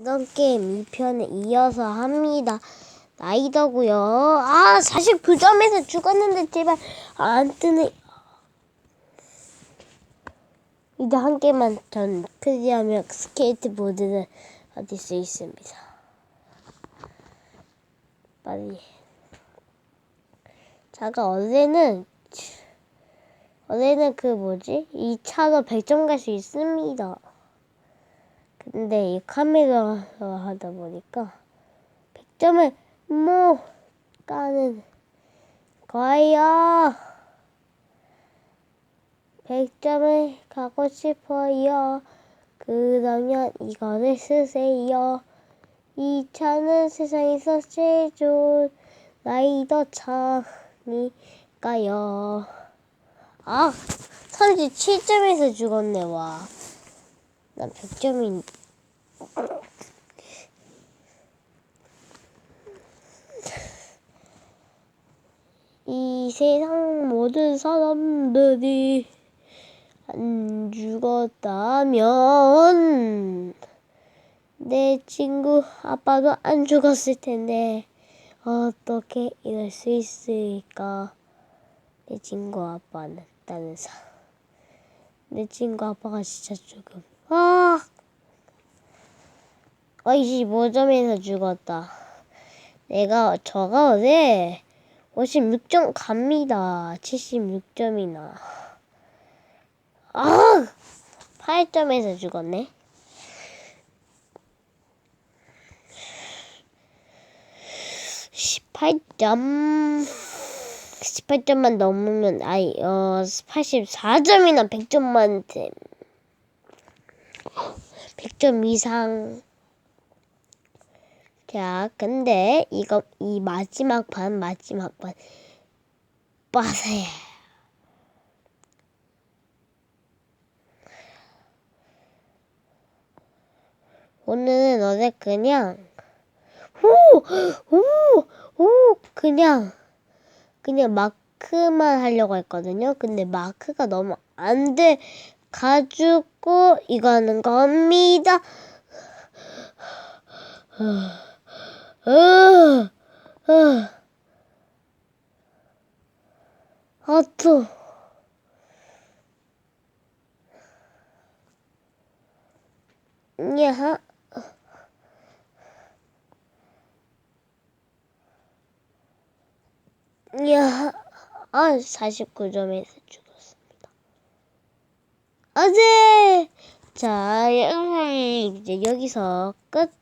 이런 게임 2편에 이어서 합니다. 나이더고요. 아, 49점에서 죽었는데 제발 안 뜨네. 이제 한 개만 전 클리어하면 스케이트보드를 얻을 수 있습니다. 빨리. 자가 어제는 어제는 그 뭐지? 2차로 100점 갈 수 있습니다. 근데 이 카메라로 하다 보니까 100점을 못 가는 거예요. 100점을 가고 싶어요. 그러면 이거를 쓰세요. 이 차는 세상에서 제일 좋은 라이더 차니까요. 아, 37점에서 죽었네, 와. 난 100점인. 이 세상 모든 사람들이 안 죽었다면 내 친구 아빠도 안 죽었을 텐데 어떻게 이럴 수 있을까? 내 친구 아빠는 다른 사람. 내 친구 아빠가 진짜 조금 아, 어, 25점에서 죽었다. 내가 저가 어제 56점 갑니다. 76점이나. 아, 8점에서 죽었네. 십팔 점 18점만 넘으면 아이 어 84점이나 100점만 됨. 100점 이상. 자, 근데 이거 이 마지막 판 마지막 판 빠세. 오늘은 어제 그냥 후후후 그냥 그냥 마크만 하려고 했거든요. 근데 마크가 너무 안 돼 가지고 이거 하는 겁니다. 아, 또. 야하. 야, 아, 49점에서 죽었습니다. 어제! 자, 영상이 이제 여기서 끝.